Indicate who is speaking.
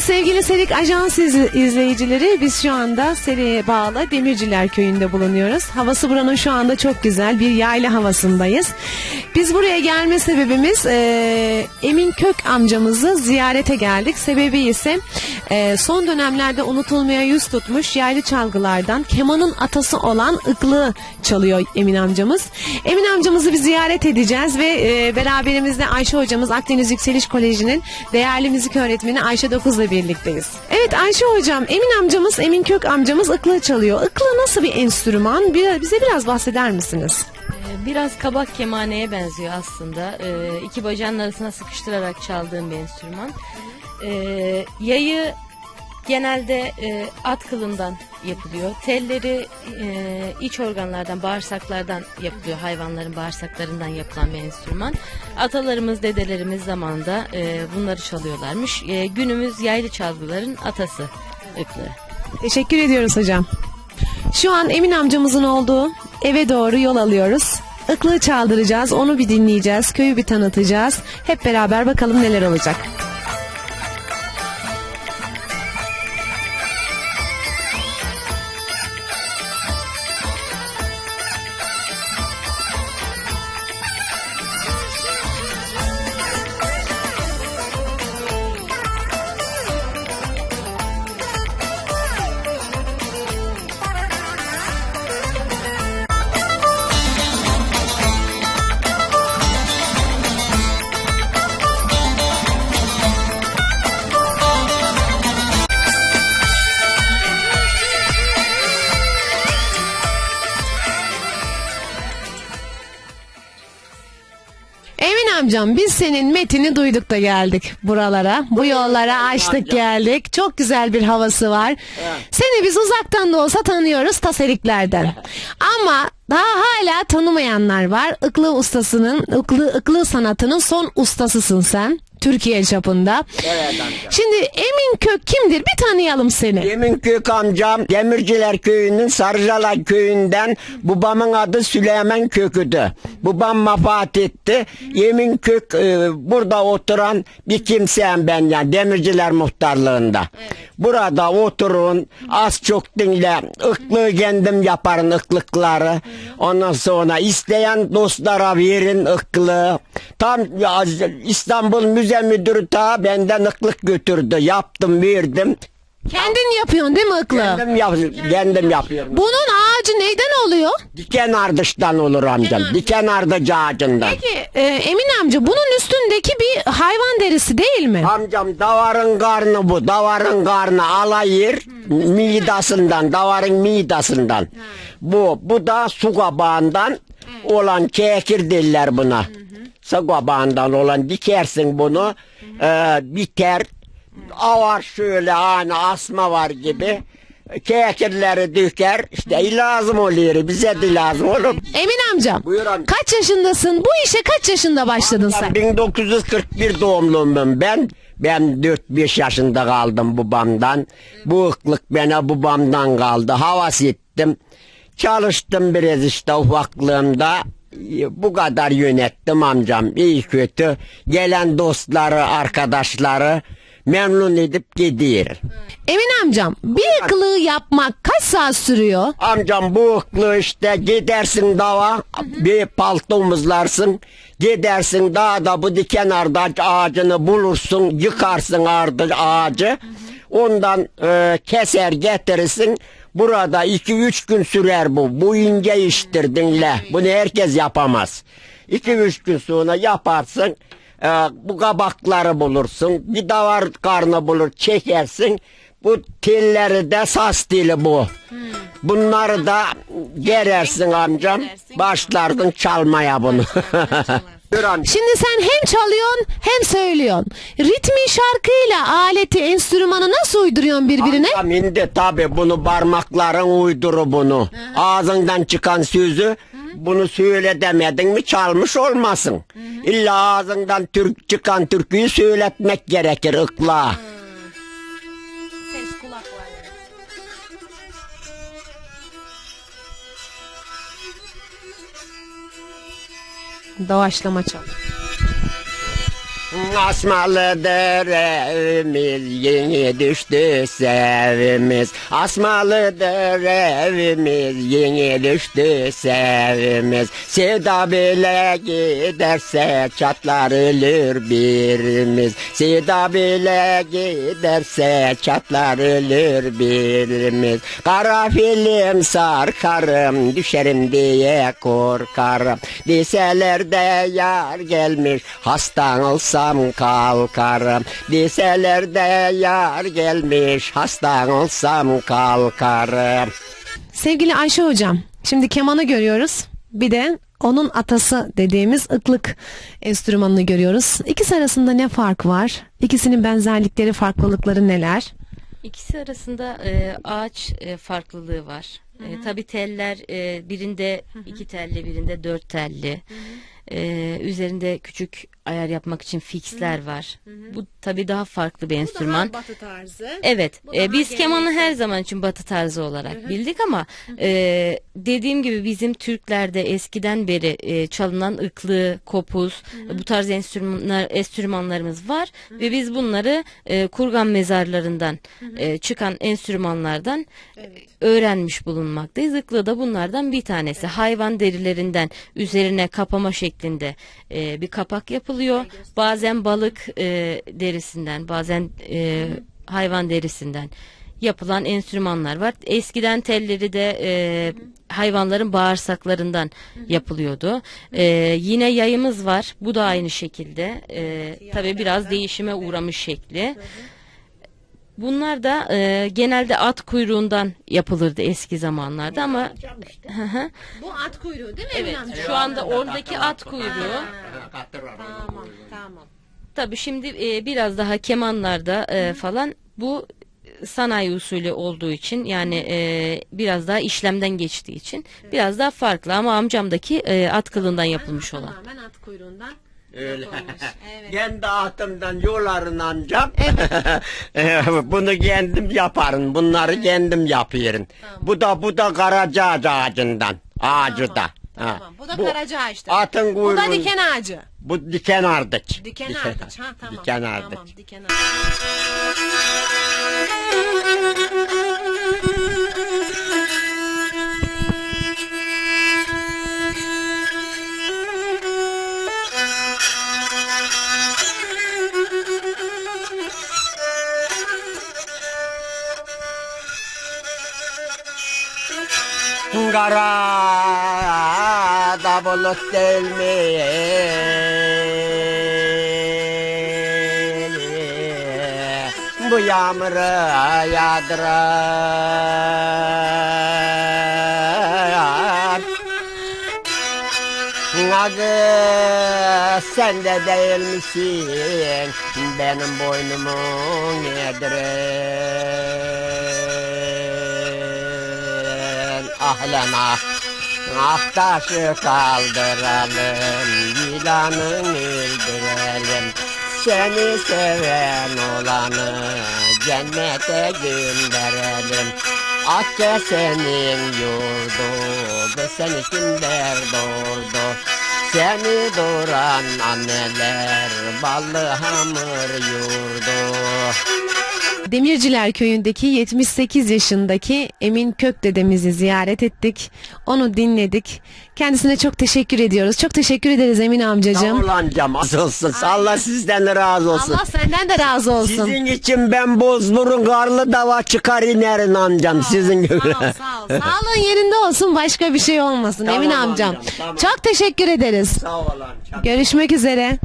Speaker 1: sevgili Serik Ajans iz- izleyicileri biz şu anda Serik'e bağlı Demirciler Köyü'nde bulunuyoruz. Havası buranın şu anda çok güzel bir yayla havasındayız. Biz buraya gelme sebebimiz e, Emin Kök amcamızı ziyarete geldik. Sebebi ise e, son dönemlerde unutulmaya yüz tutmuş yaylı çalgılardan kemanın atası olan ıklığı çalıyor Emin amcamız. Emin amcamızı bir ziyaret edeceğiz ve e, beraberimizde Ayşe hocamız Akdeniz Yükseliş Koleji'nin değerli müzik öğretmeni Ayşe Dokuz'la birlikteyiz. Evet Ayşe hocam Emin amcamız Emin Kök amcamız ıklığı çalıyor. Iklığı nasıl bir enstrüman? Bize biraz bahseder misiniz?
Speaker 2: Ee, Biraz kabak kemaneye benziyor aslında. Ee, iki bacağın arasına sıkıştırarak çaldığım bir enstrüman. Ee, yayı genelde e, at kılından yapılıyor. Telleri e, iç organlardan, bağırsaklardan yapılıyor. Hayvanların bağırsaklarından yapılan bir enstrüman. Atalarımız, dedelerimiz zamanında e, bunları çalıyorlarmış. E, günümüz yaylı çalgıların atası ıklığı.
Speaker 1: Teşekkür ediyoruz hocam. Şu an Emin amcamızın olduğu eve doğru yol alıyoruz. Iklığı çaldıracağız, onu bir dinleyeceğiz, köyü bir tanıtacağız. Hep beraber bakalım neler olacak. Amcam biz senin metini duyduk da geldik buralara. Bu yollara açtık geldik. Çok güzel bir havası var. Seni biz uzaktan da olsa tanıyoruz taseriklerden. Ama daha hala tanımayanlar var. Iklı ustasının, ıklı, ıklı sanatının son ustasısın sen. Türkiye çapında.
Speaker 3: Evet amca.
Speaker 1: Şimdi Emin Kök kimdir? Bir tanıyalım seni.
Speaker 3: Yeminkök amcam Demirciler köyünün Sarıcalar köyünden babamın adı Süleyman Kökü'dü. Babam vefat etti. Yeminkök e, burada oturan bir kimseyim ben yani Demirciler muhtarlığında. Burada oturun az çok dinle ıklığı kendim yaparım ıklıkları. Ondan sonra isteyen dostlara verin ıklığı. Tam İstanbul Müze Müdürü ta benden ıklık götürdü. Yaptım verdim.
Speaker 1: Kendin yapıyorsun değil mi ıklı?
Speaker 3: Kendim, yap, kendim yapıyorum.
Speaker 1: Bunun ağacı neyden oluyor?
Speaker 3: Diken ardıştan olur amcam. Diken ardıcı ağacından.
Speaker 1: Peki e, Emin amca bunun üstündeki bir hayvan derisi değil mi?
Speaker 3: Amcam davarın karnı bu. Davarın karnı alayır midasından. Davarın midasından. Bu. Bu da su kabağından olan kekir derler buna. Su kabağından olan dikersin bunu. Ee, biter. Avar şöyle hani asma var gibi. Kekirleri döker. İşte lazım oluyor. Bize de lazım olur.
Speaker 1: Emin amcam.
Speaker 3: Buyur amca.
Speaker 1: Kaç yaşındasın? Bu işe kaç yaşında başladın sen?
Speaker 3: 1941 doğumluyum ben. Ben 4-5 yaşında kaldım babamdan. Bu ıklık bana babamdan kaldı. Havas ettim. Çalıştım biraz işte ufaklığımda. Bu kadar yönettim amcam. İyi kötü. Gelen dostları, arkadaşları memnun edip gidiyor.
Speaker 1: Emin amcam bir ıklığı yapmak kaç saat sürüyor?
Speaker 3: Amcam bu ıklı işte gidersin dava bir palto omuzlarsın gidersin dağda bu diken ardaç ağacını bulursun yıkarsın ardı ağacı. Ondan e, keser getirirsin. Burada iki üç gün sürer bu. Bu ince iştir dinle. Bunu herkes yapamaz. İki üç gün sonra yaparsın e, bu kabakları bulursun bir davar karnı bulur çekersin bu telleri de sas teli bu. Bunları da gerersin amcam. Başlardın çalmaya bunu.
Speaker 1: Şimdi sen hem çalıyorsun hem söylüyorsun. Ritmi şarkıyla aleti, enstrümanı nasıl uyduruyorsun birbirine?
Speaker 3: Amcam indi tabi bunu parmakların uyduru bunu. Ağzından çıkan sözü bunu söyle demedin mi çalmış olmasın. İlla ağzından türk çıkan türküyü söyletmek gerekir ıkla.
Speaker 2: Ses kulak var.
Speaker 1: Doğaçlama çal.
Speaker 3: Asmalıdır evimiz yeni düştü sevimiz. Asmalıdır evimiz yeni düştü sevimiz. Sevda bile giderse çatlar ölür birimiz. Sevda bile giderse çatlar ölür birimiz. Kara film sarkarım düşerim diye korkarım. Deseler de yar gelmiş hastan olsam kalkarım Deseler de yar gelmiş hastan olsam kalkarım
Speaker 1: Sevgili Ayşe hocam, şimdi kemanı görüyoruz. Bir de onun atası dediğimiz ıklık enstrümanını görüyoruz. İkisi arasında ne fark var? İkisinin benzerlikleri, farklılıkları neler?
Speaker 2: İkisi arasında e, ağaç e, farklılığı var. E, tabii teller e, birinde iki telli, birinde dört telli. E, üzerinde küçük ayar yapmak için fixler var. Bu tabii daha farklı bir enstrüman.
Speaker 1: batı tarzı.
Speaker 2: Evet,
Speaker 1: Bu
Speaker 2: e,
Speaker 1: daha
Speaker 2: biz kemanı her zaman için batı tarzı olarak bildik ama e, dediğim gibi bizim Türklerde eskiden beri e, çalınan ıklı, kopuz, bu tarz enstrümanlar, enstrümanlarımız var ve biz bunları e, kurgan mezarlarından e, çıkan enstrümanlardan e, öğrenmiş bulunmaktayız. Iklı da bunlardan bir tanesi. Hayvan derilerinden üzerine kapama şeklinde e, bir kapak yapılıyor. Bazen balık e, derisinden, bazen e, hayvan derisinden yapılan enstrümanlar var. Eskiden telleri de e, hayvanların bağırsaklarından yapılıyordu. E, yine yayımız var. Bu da aynı şekilde. E, tabii biraz değişime uğramış şekli. Bunlar da e, genelde at kuyruğundan yapılırdı eski zamanlarda ama.
Speaker 1: Bu at kuyruğu değil mi
Speaker 2: evet
Speaker 1: Emin amca?
Speaker 2: şu anda oradaki at kuyruğu
Speaker 1: Tamam, tamam.
Speaker 2: Tabii şimdi e, biraz daha kemanlarda e, falan bu sanayi usulü olduğu için yani e, biraz daha işlemden geçtiği için biraz daha farklı ama amcamdaki e, at kılından yapılmış olan.
Speaker 1: Tamamen at kuyruğundan.
Speaker 3: Öyle.
Speaker 1: Evet.
Speaker 3: Kendi atımdan yoların ancam. Bunu kendim yaparım. Bunları kendim yapıyorum. Bu da bu da karaca ağacından. Ağacı da. Ha.
Speaker 1: Tamam. Bu da karaca ağaçtı.
Speaker 3: Atın
Speaker 1: Bu da
Speaker 3: kuyruğun-
Speaker 1: diken ağacı.
Speaker 3: Bu diken ardıç.
Speaker 1: Diken ardıç. Ha tamam.
Speaker 3: Diken ardıç.
Speaker 1: Tamam, diken ardıç.
Speaker 3: Kara da bulut değil? Bu yağmuru yağdırar. Adı sen de değil misin benim boynumun yediren ahlen ah Ah kaldıralım yılanı öldürelim Seni seven olanı cennete gönderelim. Akça senin yurdu seni kimler doğurdu Seni doğuran anneler ballı hamur yurdu
Speaker 1: Demirciler köyündeki 78 yaşındaki Emin Kök dedemizi ziyaret ettik. Onu dinledik. Kendisine çok teşekkür ediyoruz. Çok teşekkür ederiz Emin amcacığım.
Speaker 3: Sağ ol amcam razı olsun. Allah sizden razı olsun.
Speaker 1: Allah senden de razı olsun.
Speaker 3: Sizin için ben Bozburun karlı dava çıkar inerim amcam sizin gibi.
Speaker 1: Sağ ol, sağ ol. Sağlığın yerinde olsun başka bir şey olmasın
Speaker 3: Tamam
Speaker 1: Emin amcam.
Speaker 3: amcam, tamam.
Speaker 1: Çok teşekkür ederiz.
Speaker 3: Sağ ol amcam.
Speaker 1: Görüşmek üzere.